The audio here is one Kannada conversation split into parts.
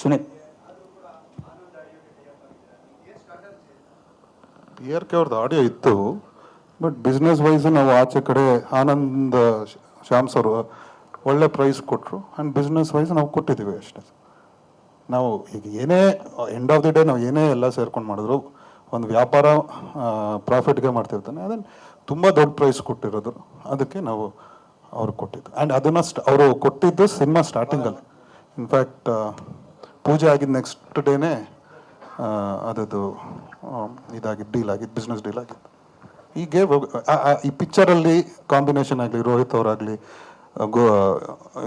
ಸುನೀಲ್. ಪಿ ಆರ್ ಕೆ ಅವ್ರದ್ದು ಆಡಿಯೋ ಇತ್ತು ಬಟ್ ಬಿಸ್ನೆಸ್ ವೈಸ್ ನಾವು ಆಚೆ ಕಡೆ ಆನಂದ್ ಶ್ಯಾಮ್ ಸರ್ ಒಳ್ಳೆ ಪ್ರೈಸ್ ಕೊಟ್ಟರು ಆ್ಯಂಡ್ ಬಿಸ್ನೆಸ್ ವೈಸ್ ನಾವು ಕೊಟ್ಟಿದ್ದೀವಿ ಅಷ್ಟೇ ನಾವು ಈಗ ಏನೇ ಎಂಡ್ ಆಫ್ ದಿ ಡೇ ನಾವು ಏನೇ ಎಲ್ಲ ಸೇರ್ಕೊಂಡು ಮಾಡಿದ್ರು, ಒಂದು ವ್ಯಾಪಾರ ಪ್ರಾಫಿಟ್ಗೆ ಮಾಡ್ತಿರ್ತಾನೆ ಅದನ್ನು ತುಂಬ ದೊಡ್ಡ ಪ್ರೈಸ್ ಕೊಟ್ಟಿರೋದು, ಅದಕ್ಕೆ ನಾವು ಅವ್ರಿಗೆ ಕೊಟ್ಟಿದ್ದು. ಆ್ಯಂಡ್ ಅದನ್ನು ಸ್ಟ್ ಅವರು ಕೊಟ್ಟಿದ್ದು ಸಿನಿಮಾ ಸ್ಟಾರ್ಟಿಂಗಲ್ಲಿ ಇನ್ಫ್ಯಾಕ್ಟ್ ಪೂಜೆ ಆಗಿದ ನೆಕ್ಸ್ಟ್ ಡೇನೇ ಅದದು ಇದಾಗಿದ್ದು ಡೀಲ್ ಆಗಿದ್ದು ಬಿಸ್ನೆಸ್ ಡೀಲ್ ಆಗಿತ್ತು. ಹೀಗೆ ಈ ಪಿಕ್ಚರಲ್ಲಿ ಕಾಂಬಿನೇಷನ್ ಆಗಲಿ ರೋಹಿತ್ ಅವರಾಗಲಿ, ಗೋ,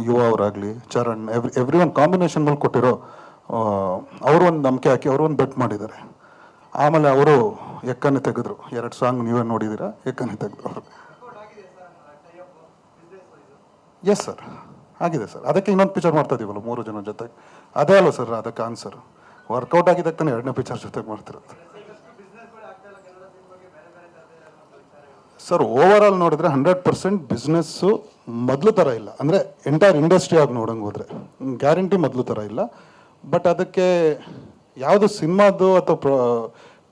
ಯುವ ಅವರಾಗಲಿ, Charan every every one combination ಮೇಲೆ ಕೊಟ್ಟಿರೋ ಅವರು ಒಂದು ನಂಬಿಕೆ ಹಾಕಿ ಅವರು ಒಂದು ಬೆಟ್ ಮಾಡಿದ್ದಾರೆ. ಆಮೇಲೆ ಅವರು ಎಕ್ಕನೆ ತೆಗೆದ್ರು. ಎರಡು ಸಾಂಗ್ ನೀವೇ ನೋಡಿದ್ದೀರಾ ಎಕ್ಕನೆ ತೆಗೆದ್ರು ಅವರು. ಎಸ್ ಸರ್ ಆಗಿದೆ ಸರ್. ಅದಕ್ಕೆ ಇನ್ನೊಂದು ಪಿಕ್ಚರ್ ಮಾಡ್ತಾ ಮೂರು ಜನ ಜೊತೆ ಅದೇ ಅಲ್ಲ ಸರ್ ಅದಕ್ಕೆ ಆನ್ಸರ್ ವರ್ಕೌಟ್ ಆಗಿದ್ದಕ್ಕೆ ತಾನೇ ಎರಡನೇ ಪಿಕ್ಚರ್ ಜೊತೆಗೆ ಮಾಡ್ತಿರೋದು. ಸರ್ ಓವರ್ ಆಲ್ ನೋಡಿದ್ರೆ ಹಂಡ್ರೆಡ್ ಪರ್ಸೆಂಟ್ ಬಿಸ್ನೆಸ್ಸು ಮೊದಲು ಥರ ಇಲ್ಲ. ಅಂದರೆ ಎಂಟೈರ್ ಇಂಡಸ್ಟ್ರಿ ಆಗಿ ನೋಡಂಗೆ ಹೋದರೆ. ಗ್ಯಾರಂಟಿ ಮೊದಲು ಥರ ಇಲ್ಲ. ಬಟ್ ಅದಕ್ಕೆ ಯಾವುದು ಸಿನಿಮಾದು ಅಥವಾ ಪ್ರ,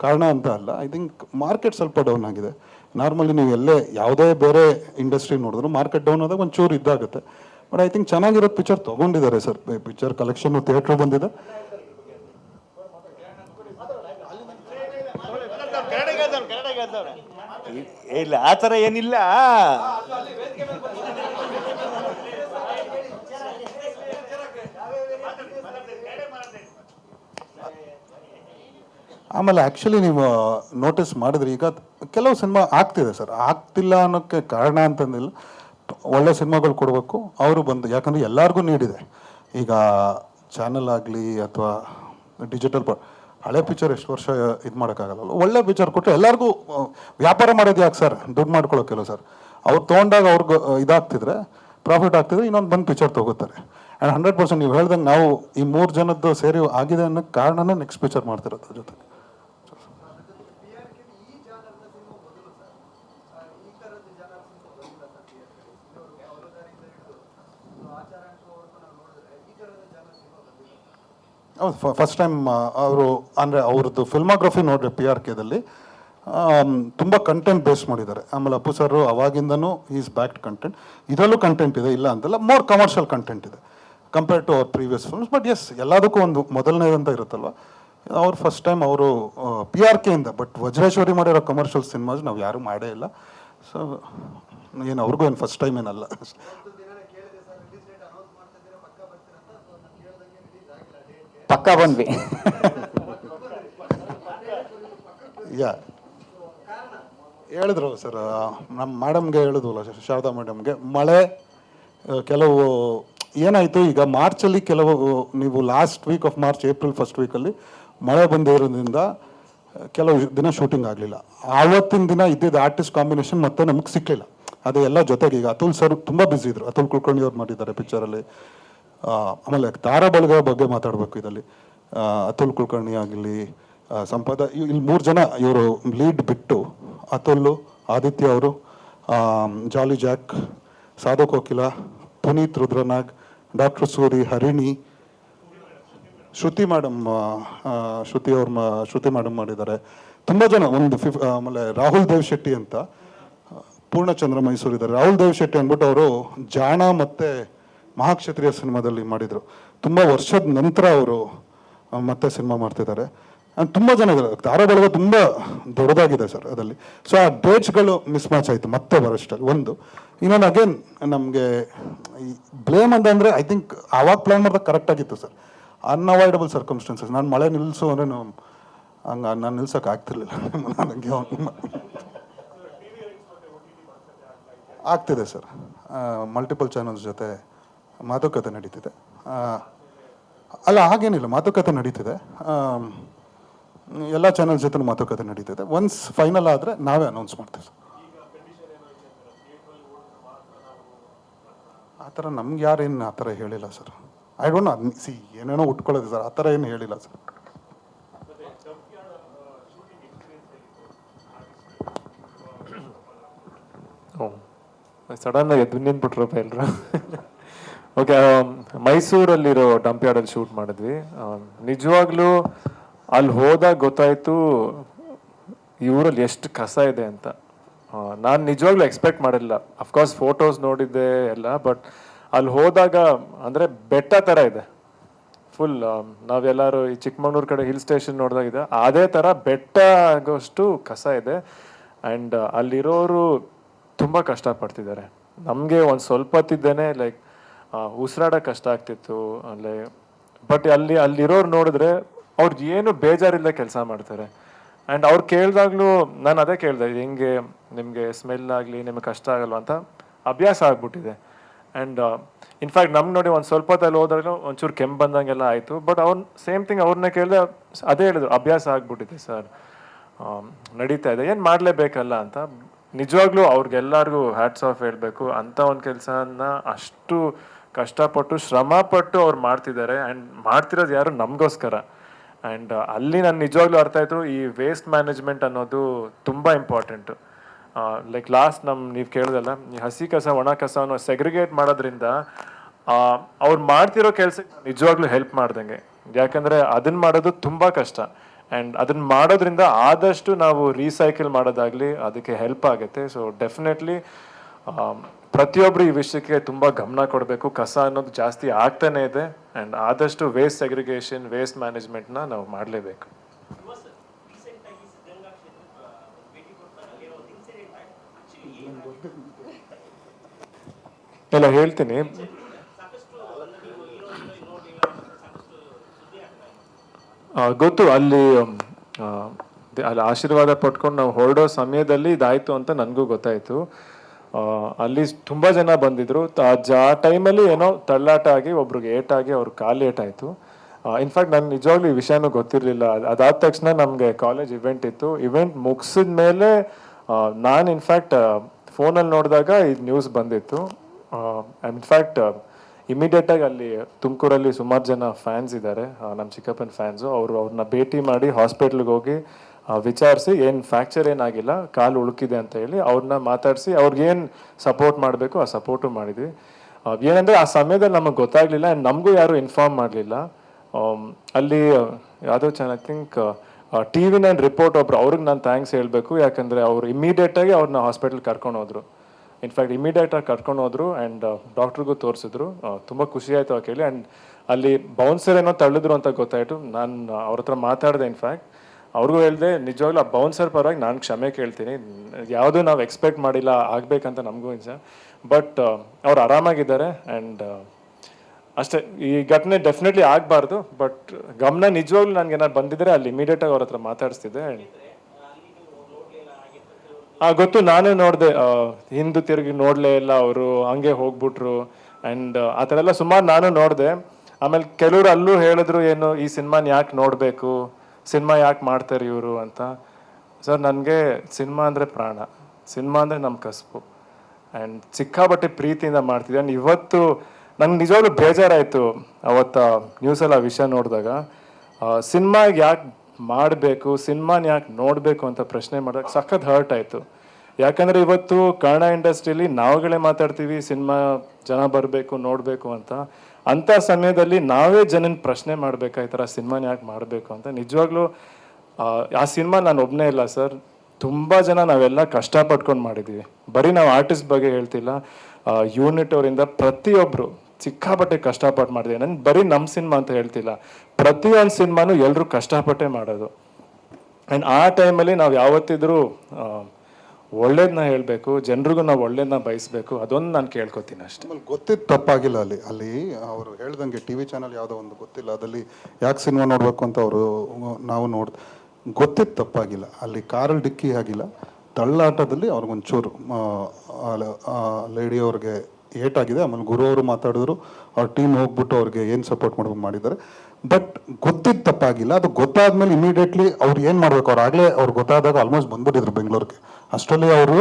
ಕಾರಣ ಅಂತ ಅಲ್ಲ. ಐ ಥಿಂಕ್ ಮಾರ್ಕೆಟ್ ಸ್ವಲ್ಪ ಡೌನ್ ಆಗಿದೆ. ನಾರ್ಮಲಿ ನೀವು ಎಲ್ಲೇ ಯಾವುದೇ ಬೇರೆ ಇಂಡಸ್ಟ್ರಿ ನೋಡಿದ್ರು ಮಾರ್ಕೆಟ್ ಡೌನ್ ಆದಾಗ ಒಂಚೂರು ಇದಾಗುತ್ತೆ. ಬಟ್ ಐ ಥಿಂಕ್ ಚೆನ್ನಾಗಿರೋ ಪಿಕ್ಚರ್ ತೊಗೊಂಡಿದ್ದಾರೆ ಸರ್ ಪಿಕ್ಚರ್ ಕಲೆಕ್ಷನ್ ಥಿಯೇಟ್ರ್ ಬಂದಿದೆ. ಇಲ್ಲ ಆ ಥರ ಏನಿಲ್ಲ. ಆಮೇಲೆ ಆ್ಯಕ್ಚುಲಿ ನೀವು ನೋಟಿಸ್ ಮಾಡಿದ್ರಿ ಈಗ ಕೆಲವು ಸಿನಿಮಾ ಆಗ್ತಿದೆ ಸರ್ ಆಗ್ತಿಲ್ಲ ಅನ್ನೋಕ್ಕೆ ಕಾರಣ ಅಂತಂದಿಲ್ಲ. ಒಳ್ಳೆ ಸಿನಿಮಾಗಳು ಕೊಡಬೇಕು. ಅವರು ಬಂದು, ಯಾಕಂದರೆ ಎಲ್ಲರಿಗೂ ನೀಡಿದೆ ಈಗ ಚಾನಲ್ ಆಗಲಿ ಅಥವಾ ಡಿಜಿಟಲ್ ಹಳೆ ಪಿಕ್ಚರ್ ಎಷ್ಟು ವರ್ಷ ಇದು ಮಾಡೋಕ್ಕಾಗಲ್ಲ. ಒಳ್ಳೆ ಪಿಕ್ಚರ್ ಕೊಟ್ಟರೆ ಎಲ್ಲರಿಗೂ ವ್ಯಾಪಾರ ಮಾಡೋದು ಯಾಕೆ ಸರ್ ದುಡ್ಡು ಮಾಡ್ಕೊಳ್ಳೋಕ್ಕಿಲ್ಲ ಸರ್ ಅವ್ರು ತೊಗೊಂಡಾಗ ಅವ್ರಿಗೆ ಇದಾಗ್ತಿದ್ರೆ ಪ್ರಾಫಿಟ್ ಆಗ್ತಿದ್ರೆ ಇನ್ನೊಂದು ಬಂದು ಪಿಕ್ಚರ್ ತೊಗೋತಾರೆ. ಆ್ಯಂಡ್ ಹಂಡ್ರೆಡ್ ಪರ್ಸೆಂಟ್ ನೀವು ಹೇಳ್ದಂಗೆ ನಾವು ಈ ಮೂರು ಜನದ್ದು ಸೇರಿ ಆಗಿದೆ ಅನ್ನೋ ಕಾರಣನೇ ನೆಕ್ಸ್ಟ್ ಪಿಕ್ಚರ್ ಮಾಡ್ತಿರೋದು ಜೊತೆಗೆ. ಜೊತೆ ಹೌದು ಫಸ್ಟ್ ಟೈಮ್ ಅವರು ಅಂದರೆ ಅವ್ರದ್ದು ಫಿಲ್ಮೋಗ್ರಫಿ ನೋಡಿರಿ ಪಿ ಆರ್ ಕೆದಲ್ಲಿ ತುಂಬ ಕಂಟೆಂಟ್ ಬೇಸ್ ಮಾಡಿದ್ದಾರೆ. ಆಮೇಲೆ ಅಪ್ಪು ಸರ್ ಅವಾಗಿಂದನೂ ಈಸ್ ಬ್ಯಾಕ್ಡ್ ಕಂಟೆಂಟ್ ಇದರಲ್ಲೂ ಕಂಟೆಂಟ್ ಇದೆ, ಇಲ್ಲ ಅಂತಲ್ಲ ಮೋರ್ ಕಮರ್ಷಿಯಲ್ ಕಂಟೆಂಟ್ ಇದೆ compare to our previous films but yes ಎಲ್ಲದಕ್ಕೂ ಒಂದು ಮೊದಲನೇದಂತ ಇರುತ್ತಲ್ವ? ಅವ್ರು ಫಸ್ಟ್ ಟೈಮ್ ಅವರು ಪಿ ಆರ್ ಕೆಯಿಂದ ಬಟ್ ವಜ್ರೇಶ್ವರಿ ಮಾಡಿರೋ ಕಮರ್ಷಿಯಲ್ ಸಿನಿಮಾಸ್ ನಾವು ಯಾರೂ ಮಾಡೇ ಇಲ್ಲ. ಸೊ ಏನು, ಅವ್ರಿಗೂ ಏನು ಫಸ್ಟ್ ಟೈಮ್ ಏನಲ್ಲ. ಪಕ್ಕ ಬಂದ್ವಿ. ಯಾ. ಹೇಳಿದ್ರು ಸರ್ ನಮ್ಮ ಮೇಡಮ್ಗೆ ಹೇಳಿದ್ವಲ್ಲ ಶಾರದಾ ಮೇಡಮ್ಗೆ, ಮಳೆ ಕೆಲವು, ಏನಾಯಿತು, ಈಗ ಮಾರ್ಚಲ್ಲಿ ಕೆಲವು, ನೀವು last week of March April first ವೀಕಲ್ಲಿ ಮಳೆ ಬಂದಿರೋದ್ರಿಂದ ಕೆಲವು ದಿನ ಶೂಟಿಂಗ್ ಆಗಲಿಲ್ಲ. ಆವತ್ತಿನ ದಿನ ಇದ್ದಿದ್ದ ಆರ್ಟಿಸ್ಟ್ ಕಾಂಬಿನೇಷನ್ ಮತ್ತೆ ನಮಗೆ ಸಿಕ್ಕಲಿಲ್ಲ ಅದೇ ಎಲ್ಲ ಜೊತೆಗೆ ಈಗ ಅತುಲ್ ಸರ್ ತುಂಬ ಬ್ಯುಸಿ ಇದ್ರು. ಅತುಲ್ ಕುಲಕರ್ಣಿ ಅವ್ರು ಮಾಡಿದ್ದಾರೆ ಪಿಕ್ಚರಲ್ಲಿ ಆಮೇಲೆ ತಾರಾ ಬಳಗ ಬಗ್ಗೆ ಮಾತಾಡಬೇಕು ಇದರಲ್ಲಿ. ಅತುಲ್ ಕುಲಕರ್ಣಿ ಆಗಲಿ ಸಂಪದ ಇಲ್ಲಿ ಮೂರು ಜನ ಇವರು ಲೀಡ್ ಬಿಟ್ಟು ಅತುಲ್ಲು, ಆದಿತ್ಯ ಅವರು Jolly Jack, Sadhu Kokila, Puneeth Rudranag, doctor Suri Harini, Shruti madam Shruti ಅವ್ರ ಶ್ರುತಿ ಮೇಡಮ್ ಮಾಡಿದ್ದಾರೆ. ತುಂಬ ಜನ, ಒಂದು ಫಿಫ್ ಆಮೇಲೆ ರಾಹುಲ್ ದೇವ್ ಶೆಟ್ಟಿ ಅಂತ ಪೂರ್ಣಚಂದ್ರ ಮೈಸೂರು ಇದ್ದಾರೆ ರಾಹುಲ್ ದೇವ್ ಶೆಟ್ಟಿ ಅಂದ್ಬಿಟ್ಟು ಅವರು ಜಾಣ ಮತ್ತು ಮಹಾಕ್ಷತ್ರಿಯ ಸಿನಿಮಾದಲ್ಲಿ ಮಾಡಿದರು. ತುಂಬ ವರ್ಷದ ನಂತರ ಅವರು ಮತ್ತೆ ಸಿನಿಮಾ ಮಾಡ್ತಿದ್ದಾರೆ. ಆ್ಯಂಡ್ ತುಂಬ ಜನ ಇದ್ದಾರೆ. ತಾರಾ ಬಳಗ ತುಂಬ ದೊಡ್ಡದಾಗಿದೆ ಸರ್ ಅದರಲ್ಲಿ. ಸೊ ಆ ಡೇಟ್ಸ್ಗಳು ಮಿಸ್ ಮ್ಯಾಚ್ ಆಯಿತು ಮತ್ತೆ ಬರೋಷ್ಟಲ್ಲಿ ಒಂದು, ಇನ್ನೊಂದು ಅಗೇನ್ ನಮಗೆ ಈ ಬ್ಲೇಮ್ ಅಂತಂದರೆ ಐ ಥಿಂಕ್ ಆವಾಗ ಪ್ಲ್ಯಾನ್ ಮಾಡಿದಾಗ ಕರೆಕ್ಟಾಗಿತ್ತು ಸರ್. ಅನ್ಅವಾಯ್ಡಬಲ್ ಸರ್ಕಮ್ಸ್ಟೆನ್ಸಸ್ ನಾನು ಮಳೆ ನಿಲ್ಲಿಸು ಅಂದರೆ ಹಂಗೆ ನಾನು ನಿಲ್ಸೋಕೆ ಆಗ್ತಿರ್ಲಿಲ್ಲ. ನನಗೆ ಆಗ್ತಿದೆ ಸರ್. ಮಲ್ಟಿಪಲ್ ಚಾನಲ್ಸ್ ಜೊತೆ ಮಾತುಕತೆ ನಡೀತಿದೆ. ಅಲ್ಲ, ಹಾಗೇನಿಲ್ಲ, ಮಾತುಕತೆ ನಡೀತಿದೆ. ಎಲ್ಲ ಚಾನಲ್ ಜೊತೆ ಮಾತುಕತೆ ನಡೀತಿದೆ. ಒನ್ಸ್ ಫೈನಲ್ ಆದರೆ ನಾವೇ ಅನೌನ್ಸ್ ಮಾಡ್ತೀವಿ. ಆ ಥರ ನಮ್ಗೆ ಯಾರೇನು ಆ ಥರ ಹೇಳಿಲ್ಲ sir. I don't know see ಏನೇನೋ ಉಟ್ಕೊಳ್ಳೋದು ಸರ್, ಆ ಥರ ಏನು ಹೇಳಿಲ್ಲ ಸರ್. ಸಡನ್ ಆಗಿ ಎದ್ದು ನಿಂತ್ಬಿಟ್ರಪ್ಪ ಎಲ್ರು. ಓಕೆ ಮೈಸೂರಲ್ಲಿರೋ ಡಂಪ್ ಯಾರ್ಡಲ್ಲಿ ಶೂಟ್ ಮಾಡಿದ್ವಿ ನಿಜವಾಗ್ಲೂ ಅಲ್ಲಿ ಹೋದಾಗ ಗೊತ್ತಾಯಿತು ಈ ಊರಲ್ಲಿ ಎಷ್ಟು ಕಸ ಇದೆ ಅಂತ. ನಾನು ನಿಜವಾಗ್ಲೂ ಎಕ್ಸ್ಪೆಕ್ಟ್ ಮಾಡಿಲ್ಲ. ಅಫ್ಕೋರ್ಸ್ ಫೋಟೋಸ್ ನೋಡಿದ್ದೆ ಎಲ್ಲ ಬಟ್ ಅಲ್ಲಿ ಹೋದಾಗ ಅಂದರೆ ಬೆಟ್ಟ ಥರ ಇದೆ. ಫುಲ್ ನಾವೆಲ್ಲರೂ ಈ ಚಿಕ್ಕಮಂಗ್ಳೂರು ಕಡೆ ಹಿಲ್ ಸ್ಟೇಷನ್ ನೋಡಿದಾಗಿದೆ ಅದೇ ಥರ ಬೆಟ್ಟ ಆಗೋಷ್ಟು ಕಸ ಇದೆ. ಆ್ಯಂಡ್ ಅಲ್ಲಿರೋರು ತುಂಬ ಕಷ್ಟಪಡ್ತಿದ್ದಾರೆ. ನಮಗೆ ಒಂದು ಸ್ವಲ್ಪ ಹೊತ್ತಿದ್ದೇನೆ ಲೈಕ್ ಉಸಿರಾಡೋಕೆ ಕಷ್ಟ ಆಗ್ತಿತ್ತು ಅಲ್ಲಿ ಬಟ್ ಅಲ್ಲಿ, ಅಲ್ಲಿರೋರು ನೋಡಿದ್ರೆ ಅವ್ರಿಗೆ ಏನು ಬೇಜಾರಿಲ್ಲ ಕೆಲಸ ಮಾಡ್ತಾರೆ. ಆ್ಯಂಡ್ ಅವ್ರು ಕೇಳಿದಾಗ್ಲೂ ನಾನು ಅದೇ ಕೇಳಿದೆ ಹೆಂಗೆ ನಿಮಗೆ ಸ್ಮೆಲ್ ಆಗಲಿ, ನಿಮಗೆ ಕಷ್ಟ ಆಗಲ್ವಾ ಅಂತ ಅಭ್ಯಾಸ ಆಗ್ಬಿಟ್ಟಿದೆ. ಆ್ಯಂಡ್ ಇನ್ಫ್ಯಾಕ್ಟ್ ನಮ್ಗೆ ನೋಡಿ ಒಂದು ಸ್ವಲ್ಪ ಹೊತ್ತಲ್ಲಿ ಹೋದಾಗಲೂ ಒಂಚೂರು ಕೆಮ್ಮು ಬಂದಂಗೆಲ್ಲ ಆಯಿತು ಬಟ್ ಅವ್ರು ಸೇಮ್ ಥಿಂಗ್ ಅವ್ರನ್ನ ಕೇಳಿದೆ, ಅದೇ ಹೇಳಿದ್ರು, ಅಭ್ಯಾಸ ಆಗ್ಬಿಟ್ಟಿದೆ ಸರ್ ನಡೀತಾ ಇದೆ, ಏನು ಮಾಡಲೇಬೇಕಲ್ಲ ಅಂತ. ನಿಜವಾಗ್ಲೂ ಅವ್ರಿಗೆಲ್ಲರಿಗೂ ಹ್ಯಾಟ್ಸ್ ಆಫ್ ಹೇಳಬೇಕು ಅಂಥ ಒಂದು ಕೆಲಸನ ಅಷ್ಟು ಕಷ್ಟಪಟ್ಟು, ಶ್ರಮಪಟ್ಟು ಅವ್ರು ಮಾಡ್ತಿದ್ದಾರೆ. ಆ್ಯಂಡ್ ಮಾಡ್ತಿರೋದು ಯಾರು? ನಮಗೋಸ್ಕರ. ಆ್ಯಂಡ್ ಅಲ್ಲಿ ನಾನು ನಿಜವಾಗ್ಲೂ ಅರ್ಥ ಆಯಿತು, ಈ ವೇಸ್ಟ್ ಮ್ಯಾನೇಜ್ಮೆಂಟ್ ಅನ್ನೋದು ತುಂಬ ಇಂಪಾರ್ಟೆಂಟು ಲೈಕ್ ಲಾಸ್ಟ್ ನಮ್ಮ ನೀವು ಕೇಳಿದಲ್ಲ, ಈ ಹಸಿ ಕಸ, ಒಣ ಕಸವನ್ನು ಸೆಗ್ರಿಗೇಟ್ ಮಾಡೋದ್ರಿಂದ ಅವ್ರು ಮಾಡ್ತಿರೋ ಕೆಲಸಕ್ಕೆ ನಿಜವಾಗ್ಲೂ ಹೆಲ್ಪ್ ಮಾಡ್ದಂಗೆ. ಯಾಕಂದರೆ ಅದನ್ನು ಮಾಡೋದು ತುಂಬ ಕಷ್ಟ. ಆ್ಯಂಡ್ ಅದನ್ನು ಮಾಡೋದ್ರಿಂದ ಆದಷ್ಟು ನಾವು ರೀಸೈಕಲ್ ಮಾಡೋದಾಗಲಿ, ಅದಕ್ಕೆ ಹೆಲ್ಪ್ ಆಗುತ್ತೆ. ಸೊ ಡೆಫಿನೆಟ್ಲಿ ಪ್ರತಿಯೊಬ್ಬರು ಈ ವಿಷಯಕ್ಕೆ ತುಂಬ ಗಮನ ಕೊಡಬೇಕು. ಕಸ ಅನ್ನೋದು ಜಾಸ್ತಿ ಆಗ್ತಾನೆ ಇದೆ ಆ್ಯಂಡ್ ಆದಷ್ಟು ವೇಸ್ಟ್ ಸೆಗ್ರಿಗೇಷನ್ ವೇಸ್ಟ್ ಮ್ಯಾನೇಜ್ಮೆಂಟ್ನ ನಾವು ಮಾಡಲೇಬೇಕು. ಎಲ್ಲ ಹೇಳ್ತೀನಿ. ಗೊತ್ತು, ಅಲ್ಲಿ ಅಲ್ಲಿ ಆಶೀರ್ವಾದ ಪಟ್ಕೊಂಡು ನಾವು ಹೊರಡೋ ಸಮಯದಲ್ಲಿ ಇದಾಯ್ತು ಅಂತ ನನಗೂ ಗೊತ್ತಾಯ್ತು. ಅಲ್ಲಿ ತುಂಬ ಜನ ಬಂದಿದ್ರು. ಆ ಟೈಮಲ್ಲಿ ಏನೋ ತಳ್ಳಾಟ ಆಗಿ ಒಬ್ರಿಗೆ ಏಟಾಗಿ ಅವ್ರ ಕಾಲು ಏಟಾಯಿತು. ಇನ್ಫ್ಯಾಕ್ಟ್ ನನ್ ನಿಜವಾಗ್ಲೂ ಈ ವಿಷಯನೂ ಗೊತ್ತಿರಲಿಲ್ಲ. ಅದಾದ ತಕ್ಷಣ ನಮಗೆ ಕಾಲೇಜ್ ಇವೆಂಟ್ ಇತ್ತು. ಇವೆಂಟ್ ಮುಗಿಸಿದ ಮೇಲೆ ನಾನು ಇನ್ಫ್ಯಾಕ್ಟ್ ಫೋನಲ್ಲಿ ನೋಡಿದಾಗ ಇದು ನ್ಯೂಸ್ ಬಂದಿತ್ತು. ಇನ್ಫ್ಯಾಕ್ಟ್ ಇಮಿಡಿಯೇಟಾಗಿ ಅಲ್ಲಿ ತುಮಕೂರಲ್ಲಿ ಸುಮಾರು ಜನ ಫ್ಯಾನ್ಸ್ ಇದ್ದಾರೆ ನಮ್ಮ ಚಿಕ್ಕಪ್ಪನ ಫ್ಯಾನ್ಸು ಅವರು ಅವ್ರನ್ನ ಭೇಟಿ ಮಾಡಿ ಹಾಸ್ಪಿಟ್ಲಿಗೆ ಹೋಗಿ ವಿಚಾರಿಸಿ ಏನು ಫ್ರ್ಯಾಕ್ಚರ್ ಏನಾಗಿಲ್ಲ, ಕಾಲು ಉಳುಕಿದೆ ಅಂತ ಹೇಳಿ ಅವ್ರನ್ನ ಮಾತಾಡಿಸಿ ಅವ್ರಿಗೇನು ಸಪೋರ್ಟ್ ಮಾಡಬೇಕು ಆ ಸಪೋರ್ಟು ಮಾಡಿದ್ವಿ. ಏನಂದರೆ ಆ ಸಮಯದಲ್ಲಿ ನಮಗೆ ಗೊತ್ತಾಗ್ಲಿಲ್ಲ ಆ್ಯಂಡ್ ನಮಗೂ ಯಾರೂ ಇನ್ಫಾರ್ಮ್ ಮಾಡಲಿಲ್ಲ. ಅಲ್ಲಿ ಯಾವುದೋ ಚೆನ್ನ I think T V nine report ಒಬ್ರು, ಅವ್ರಿಗೆ ನಾನು ಥ್ಯಾಂಕ್ಸ್ ಹೇಳಬೇಕು. ಯಾಕಂದರೆ ಅವ್ರು ಇಮ್ಮಿಡಿಯೇಟಾಗಿ ಅವ್ರನ್ನ ಹಾಸ್ಪಿಟಲ್ ಕರ್ಕೊಂಡು ಹೋದರು. ಇನ್ಫ್ಯಾಕ್ಟ್ ಇಮಿಡಿಯೇಟಾಗಿ ಕರ್ಕೊಂಡು ಹೋದರು ಆ್ಯಂಡ್ ಡಾಕ್ಟ್ರಿಗೂ ತೋರಿಸಿದ್ರು. ತುಂಬ ಖುಷಿ ಆಯಿತು ಕೇಳಿ. ಆ್ಯಂಡ್ ಅಲ್ಲಿ ಬೌನ್ಸರ್ ಏನೋ ತಳ್ಳಿದ್ರು ಅಂತ ಗೊತ್ತಾಯಿತು. ನಾನು ಅವ್ರ ಹತ್ರ ಮಾತಾಡಿದೆ ಇನ್ಫ್ಯಾಕ್ಟ್ ಅವ್ರಿಗೂ ಹೇಳಿದೆ, ನಿಜವಾಗ್ಲೂ ಆ ಬೌನ್ಸರ್ ಪರವಾಗಿ ನಾನು ಕ್ಷಮೆ ಕೇಳ್ತೀನಿ. ಯಾವುದೂ ನಾವು ಎಕ್ಸ್ಪೆಕ್ಟ್ ಮಾಡಿಲ್ಲ, ಆಗಬೇಕಂತ ನಮಗೂ ಇನ್ಸ ಬಟ್ ಅವ್ರು ಆರಾಮಾಗಿದ್ದಾರೆ ಆ್ಯಂಡ್ ಅಷ್ಟೇ. ಈ ಘಟನೆ ಡೆಫಿನೆಟ್ಲಿ ಆಗಬಾರ್ದು ಬಟ್ ಗಮನ ನಿಜವಾಗ್ಲೂ ನನಗೆ ಏನಾದ್ರು ಬಂದಿದ್ರೆ ಅಲ್ಲಿ ಇಮಿಡಿಯೇಟಾಗಿ ಅವ್ರ ಹತ್ರ ಮಾತಾಡಿಸ್ತಿದ್ದೆ. ಆ, ಗೊತ್ತು, ನಾನೇ ನೋಡಿದೆ ಹಿಂದು ತಿರುಗಿ ನೋಡಲೇ ಇಲ್ಲ ಅವರು, ಹಂಗೆ ಹೋಗ್ಬಿಟ್ರು ಆ್ಯಂಡ್ ಆ ಥರ ಎಲ್ಲ ಸುಮಾರು ನಾನು ನೋಡಿದೆ. ಆಮೇಲೆ ಕೆಲವರು ಅಲ್ಲೂ ಹೇಳಿದ್ರು, ಏನು, ಈ ಸಿನಿಮಾನ ಯಾಕೆ ನೋಡಬೇಕು? ಸಿನಿಮಾ ಯಾಕೆ ಮಾಡ್ತಾರೆ ಇವರು ಅಂತ. ಸರ್, ನನಗೆ ಸಿನಿಮಾ ಅಂದರೆ ಪ್ರಾಣ. ಸಿನಿಮಾ ಅಂದರೆ ನಮ್ಮ ಕಸಬು. ಆ್ಯಂಡ್ ಸಿಕ್ಕಾಬಟ್ಟೆ ಪ್ರೀತಿಯಿಂದ ಮಾಡ್ತಿದ್ದೆ. ಆ್ಯಂಡ್ ಇವತ್ತು ನಂಗೆ ನಿಜವಾಗ್ಲೂ ಬೇಜಾರಾಯಿತು ಅವತ್ತು ನ್ಯೂಸಲ್ಲಿ ಆ ವಿಷಯ ನೋಡಿದಾಗ. ಸಿನಿಮಾ ಯಾಕೆ ಮಾಡಬೇಕು, ಸಿನಿಮಾನ ಯಾಕೆ ನೋಡಬೇಕು ಅಂತ ಪ್ರಶ್ನೆ ಮಾಡಿದಾಗ ಸಖತ್ ಹರ್ಟ್ ಆಯಿತು. ಯಾಕಂದರೆ ಇವತ್ತು ಕನ್ನಡ ಇಂಡಸ್ಟ್ರಿಯಲ್ಲಿ ನಾವುಗಳೇ ಮಾತಾಡ್ತೀವಿ ಸಿನಿಮಾ ಜನ ಬರಬೇಕು ನೋಡಬೇಕು ಅಂತ. ಅಂಥ ಸಮಯದಲ್ಲಿ ನಾವೇ ಜನನ ಪ್ರಶ್ನೆ ಮಾಡಬೇಕಾ ಈ ಥರ ಸಿನಿಮಾನ ಯಾಕೆ ಮಾಡಬೇಕು ಅಂತ? ನಿಜವಾಗ್ಲೂ ಆ, ಆ ಸಿನಿಮಾ ನಾನು ಒಬ್ಬನೇ ಇಲ್ಲ ಸರ್. ತುಂಬ ಜನ ನಾವೆಲ್ಲ ಕಷ್ಟಪಟ್ಕೊಂಡು ಮಾಡಿದ್ದೀವಿ ಬರೀ ನಾವು ಆರ್ಟಿಸ್ಟ್ ಬಗ್ಗೆ ಹೇಳ್ತಿಲ್ಲ. ಯೂನಿಟ್ ಅವರಿಂದ ಪ್ರತಿಯೊಬ್ಬರು ಸಿಕ್ಕಾಪಟ್ಟೆ ಕಷ್ಟಪಟ್ಟು ಮಾಡಿದೆ ನಾನು ಬರೀ ನಮ್ಮ ಸಿನಿಮಾ ಅಂತ ಹೇಳ್ತಿಲ್ಲ. ಪ್ರತಿಯೊಂದು ಸಿನಿಮಾನು ಎಲ್ಲರೂ ಕಷ್ಟಪಟ್ಟೆ ಮಾಡೋದು. ಆ್ಯಂಡ್ ಆ ಟೈಮಲ್ಲಿ ನಾವು ಯಾವತ್ತಿದ್ರೂ ಒಳ್ಳೇದನ್ನ ಹೇಳಬೇಕು, ಜನರಿಗೂ ನಾವು ಒಳ್ಳೇದನ್ನ ಬಯಸಬೇಕು, ಅದೊಂದು ನಾನು ಕೇಳ್ಕೊತೀನಿ ಅಷ್ಟೇ. ಆಮೇಲೆ ಗೊತ್ತಿದ್ದು ತಪ್ಪಾಗಿಲ್ಲ ಅಲ್ಲಿ ಅಲ್ಲಿ ಅವರು ಹೇಳ್ದಂಗೆ ಟಿ ವಿ ಚಾನಲ್ ಯಾವುದೋ ಒಂದು ಗೊತ್ತಿಲ್ಲ ಅದಲ್ಲಿ ಯಾಕೆ ಸಿನಿಮಾ ನೋಡಬೇಕು ಅಂತ ಅವರು ನಾವು ನೋಡ್ ಗೊತ್ತಿದ್ದ ತಪ್ಪಾಗಿಲ್ಲ. ಅಲ್ಲಿ ಕಾರಲ್ಲಿ ಡಿಕ್ಕಿ ಆಗಿಲ್ಲ, ತಳ್ಳಾಟದಲ್ಲಿ ಅವ್ರಿಗೊಂಚೂರು ಲೇಡಿ ಅವ್ರಿಗೆ ಏಟಾಗಿದೆ, ಆಮೇಲೆ ಗುರು ಅವರು ಮಾತಾಡಿದ್ರು, ಅವ್ರ ಟೀಮ್ ಹೋಗ್ಬಿಟ್ಟು ಅವ್ರಿಗೆ ಏನು ಸಪೋರ್ಟ್ ಮಾಡ್ಬೇಕು ಮಾಡಿದ್ದಾರೆ. ಬಟ್ ಗೊತ್ತಿದ್ದ ತಪ್ಪಾಗಿಲ್ಲ, ಅದು ಗೊತ್ತಾದ್ಮೇಲೆ ಇಮಿಡಿಯೇಟ್ಲಿ ಅವ್ರು ಏನು ಮಾಡ್ಬೇಕು, ಅವ್ರು ಆಗಲೇ ಅವ್ರು ಗೊತ್ತಾದಾಗ ಆಲ್ಮೋಸ್ಟ್ ಬಂದ್ಬಿಟ್ಟಿದ್ರು ಬೆಂಗಳೂರಿಗೆ. ಅಷ್ಟರಲ್ಲಿ ಅವರು,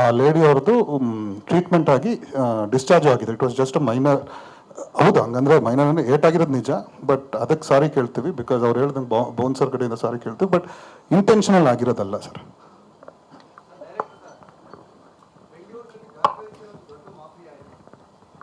ಆ ಲೇಡಿ ಅವ್ರದ್ದು ಟ್ರೀಟ್ಮೆಂಟ್ ಆಗಿ ಡಿಸ್ಚಾರ್ಜ್ ಆಗಿದೆ ಇಟ್ ವಾಸ್ ಜಸ್ಟ್ ಮೈನರ್ ಹೌದು, ಹಂಗಂದ್ರೆ ಮೈನರ್ ಅಂದ್ರೆ ಏಟ್ ಆಗಿರೋದು ನಿಜ ಬಟ್ ಅದಕ್ಕೆ ಸಾರಿ ಕೇಳ್ತೀವಿ ಬಿಕಾಸ್ ಅವ್ರು ಹೇಳ್ದಂಗೆ ಬೌನ್ಸರ್ ಕಡೆಯಿಂದ ಸಾರಿ ಕೇಳ್ತೀವಿ ಬಟ್ ಇಂಟೆನ್ಷನಲ್ ಆಗಿರೋದಲ್ಲ ಸರ್